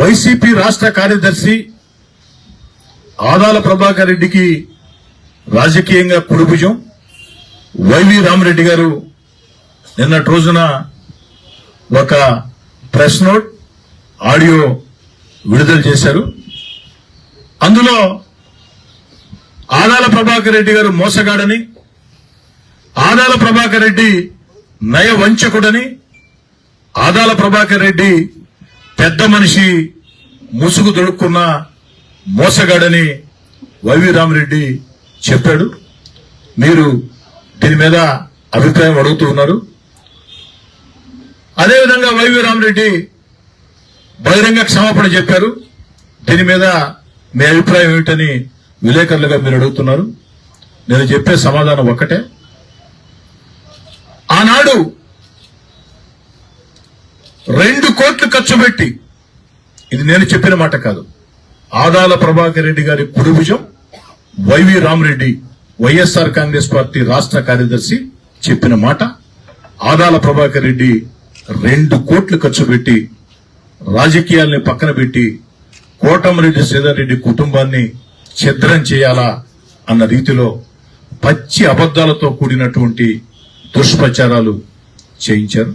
YCP రాష్ట్ర కార్యదర్శి ఆదాల ప్రభాకర్ రెడ్డికి రాజకీయంగా కుడిభుజం. వైవి రామరెడ్డి గారు నిన్నటి రోజున ఒక ప్రెస్ నోట్ ఆడియో విడుదల చేశారు. అందులో ఆదాల ప్రభాకర్ రెడ్డి గారు మోసగాడని ఆదాల ప్రభాకర్ రెడ్డి నయ వంచకుడని ఆదాల ప్రభాకర్ రెడ్డి పెద్ద మనిషి ముసుగు దొడుక్కున్న మోసగాడని వైవి రామరెడ్డి చెప్పాడు. మీరు దీని మీద అభిప్రాయం అడుగుతూ ఉన్నారు. అదేవిధంగా వైవి రామరెడ్డి బహిరంగ క్షమాపణ చెప్పారు. దీని మీద మీ అభిప్రాయం ఏమిటని విలేకరులుగా మీరు అడుగుతున్నారు. నేను చెప్పే సమాధానం ఒక్కటే. ఆనాడు రెండు కోట్లు ఖర్చు పెట్టి. ఇది నేను చెప్పిన మాట కాదు. ఆదాల ప్రభాకర్ రెడ్డి గారి కుడిభుజం YV Ramareddy YSR Congress party రాష్ట్ర కార్యదర్శి చెప్పిన మాట. ఆదాల ప్రభాకర్ రెడ్డి రెండు కోట్లు ఖర్చు పెట్టి రాజకీయాల్ని పక్కన పెట్టి కోటమిరెడ్డి శ్రీధర్ రెడ్డి కుటుంబాన్ని ఛిద్రం చేయాలా అన్న రీతిలో పచ్చి అబద్దాలతో కూడినటువంటి దుష్ప్రచారాలు చేయించారు.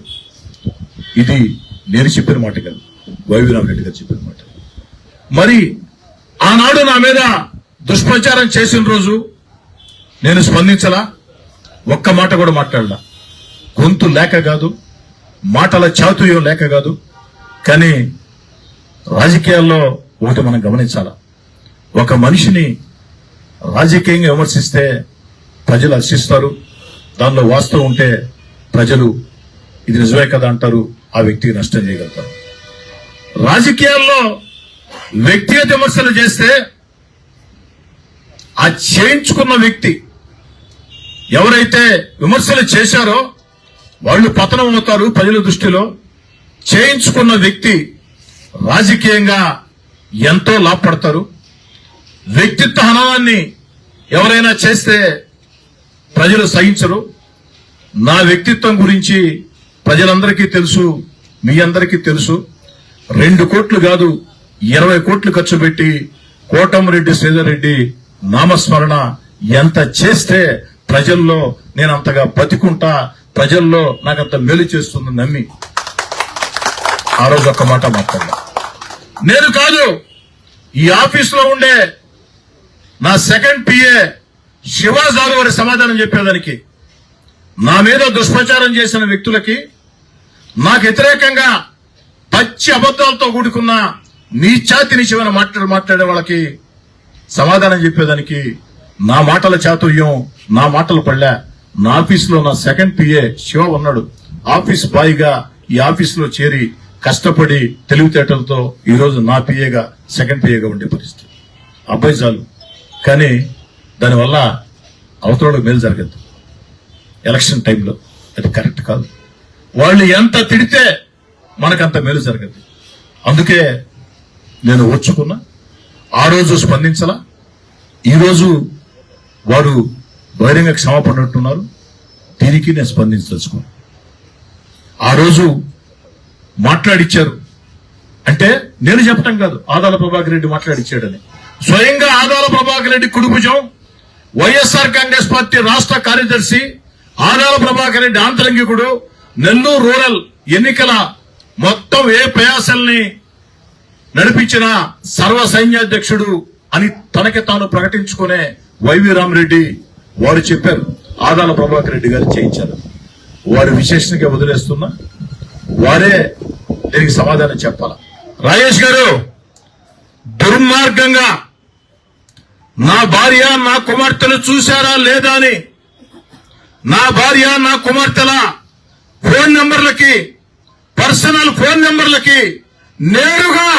ఇది నేను చెప్పిన మాట కాదు. వైవిరామ్ రెడ్డి గారు చెప్పిన మాట. మరి ఆనాడు నా మీద దుష్ప్రచారం చేసిన రోజు నేను స్పందించలా? ఒక్క మాట కూడా మాట్లాడలా. గొంతు లేక కాదు మాటల చాతుర్యం లేక కాదు కానీ రాజకీయాల్లో ఒకటి మనం గమనించాలా? ఒక మనిషిని రాజకీయంగా విమర్శిస్తే ప్రజలు హర్షిస్తారు దానిలో వాస్తవం ఉంటే ప్రజలు ఇది నిజమే కదా అంటారు ఆ వ్యక్తికి నష్టం చేయగలుగుతారు. రాజకీయాల్లో వ్యక్తిగత విమర్శలు చేస్తే ఆ చేయించుకున్న వ్యక్తి ఎవరైతే విమర్శలు చేశారో వాళ్ళు పతనం అవుతారు ప్రజల దృష్టిలో. చేయించుకున్న వ్యక్తి రాజకీయంగా ఎంతో లాభపడతారు. వ్యక్తిత్వ హననాన్ని ఎవరైనా చేస్తే ప్రజలు సహించరు. నా వ్యక్తిత్వం గురించి ప్రజలందరికీ తెలుసు మీ అందరికీ తెలుసు రెండు కోట్లు కాదు ఇరవై కోట్లు ఖర్చు పెట్టి కోటమిరెడ్డి శ్రీధర్ రెడ్డి నామస్మరణ ఎంత చేస్తే ప్రజల్లో నేను అంతగా బతికుంటా ప్రజల్లో నాకు అంత మేలు చేస్తుంది నమ్మి. ఆ రోజు ఒక్క మాట మాట్లాడా నేను కాదు ఈ ఆఫీసులో ఉండే నా సెకండ్ పిఏ శివాజారు వారి సమాధానం చెప్పేదానికి. నా మీద దుష్ప్రచారం చేసిన వ్యక్తులకి నాకు వ్యతిరేకంగా పచ్చి అబద్దాలతో కూడుకున్న నీచాతి నిచమైన మాట్లాడు మాట్లాడే వాళ్ళకి సమాధానం చెప్పేదానికి నా మాటల చాతుర్యం నా మాటలు పడలే నా ఆఫీసులో నా సెకండ్ పిఏ శివ ఉన్నాడు. ఆఫీస్ బాయ్గా ఈ ఆఫీసులో చేరి కష్టపడి తెలివితేటలతో ఈరోజు నా పిఏగా సెకండ్ పిఏగా ఉండే పరిస్థితి. అబ్బాయి చాలు. కానీ దానివల్ల అవతలకు మేలు జరగదు. ఎలక్షన్ టైంలో అది కరెక్ట్ కాదు. వాళ్ళు ఎంత తిడితే మనకంత మేలు జరగదు. అందుకే నేను వచ్చుకున్నా ఆ రోజు స్పందించలా ఈరోజు వారు బహిరంగ క్షమాపణ అంటున్నారు దీనికి నేను స్పందించదలుచుకున్నాను ఆ రోజు మాట్లాడిచ్చారు. అంటే నేను చెప్పటం కాదు ఆదాల ప్రభాకర్ రెడ్డి మాట్లాడిచ్చాడని. స్వయంగా ఆదాల ప్రభాకర్ రెడ్డి కుడుభుజం వైఎస్ఆర్ కాంగ్రెస్ పార్టీ రాష్ట్ర కార్యదర్శి ఆదాల ప్రభాకర్ రెడ్డి ఆంతరంగికుడు నెల్లూరు రూరల్ ఎన్నికల మొత్తం ఏ ప్రయాసల్ని నడిపించిన సర్వ సైన్యాధ్యక్షుడు అని తనకి తాను ప్రకటించుకునే వైవి రామరెడ్డి వారు చెప్పారు. ఆదాల ప్రభాకర్ రెడ్డి గారు చేయించారు. వారి విశేషణగా వదిలేస్తున్నా వారే దీనికి సమాధానం చెప్పాల? రాజేష్ గారు దుర్మార్గంగా నా భార్య నా కుమార్తెలు చూశారా లేదా అని నా భార్య నా కుమార్తెల ఫోన్ నేరుగా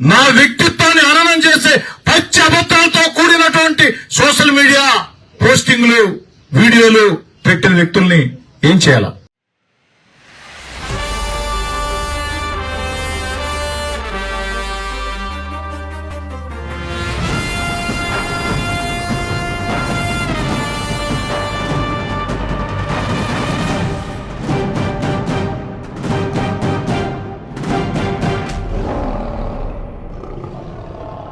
నా వ్యక్తిత్వాన్ని హననం చేసే పచ్చి అబద్ధాలతో కూడినటువంటి సోషల్ మీడియా పోస్టింగ్లు వీడియోలు పెట్టిన వ్యక్తుల్ని ఏం చేయాలా?